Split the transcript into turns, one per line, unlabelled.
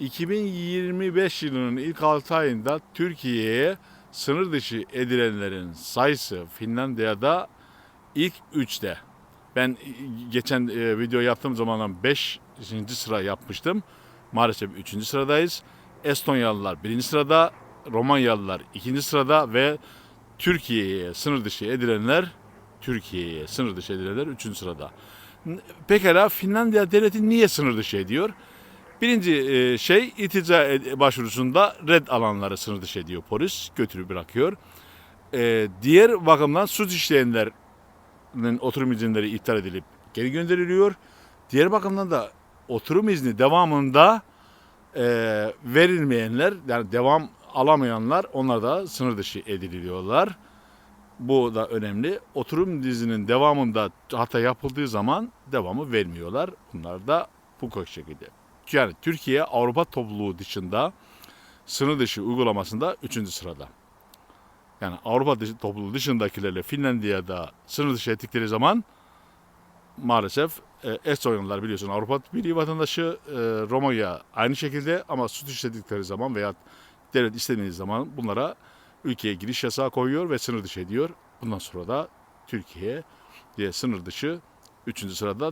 2025 yılının ilk 6 ayında Türkiye'ye sınır dışı edilenlerin sayısı Finlandiya'da ilk 3'te. Ben geçen e, video yaptığım zamandan 5. sıra yapmıştım. Maalesef 3. sıradayız. Estonyalılar 1. sırada, Romanyalılar 2. sırada ve Türkiye'ye sınır dışı edilenler Türkiye'ye sınır dışı edilenler 3. sırada. Pekala Finlandiya devleti niye sınır dışı ediyor? Birinci e, şey iltica ed- başvurusunda red alanları sınır dışı ediyor polis. Götürüp bırakıyor. E, diğer bakımdan suç işleyenlerin oturum izinleri iptal edilip geri gönderiliyor. Diğer bakımdan da oturum izni devamında e, verilmeyenler yani devam alamayanlar onlar da sınır dışı ediliyorlar. Bu da önemli. Oturum dizinin devamında hata yapıldığı zaman devamı vermiyorlar. Bunlar da bu şekilde. Yani Türkiye Avrupa topluluğu dışında sınır dışı uygulamasında 3. sırada. Yani Avrupa dışı, topluluğu dışındakilerle Finlandiya'da sınır dışı ettikleri zaman maalesef e, Estonyalılar biliyorsun Avrupa Birliği vatandaşı e, Romanya aynı şekilde ama suç işledikleri zaman veya devlet istemediği zaman bunlara ülkeye giriş yasağı koyuyor ve sınır dışı ediyor. Bundan sonra da Türkiye diye sınır dışı 3. sırada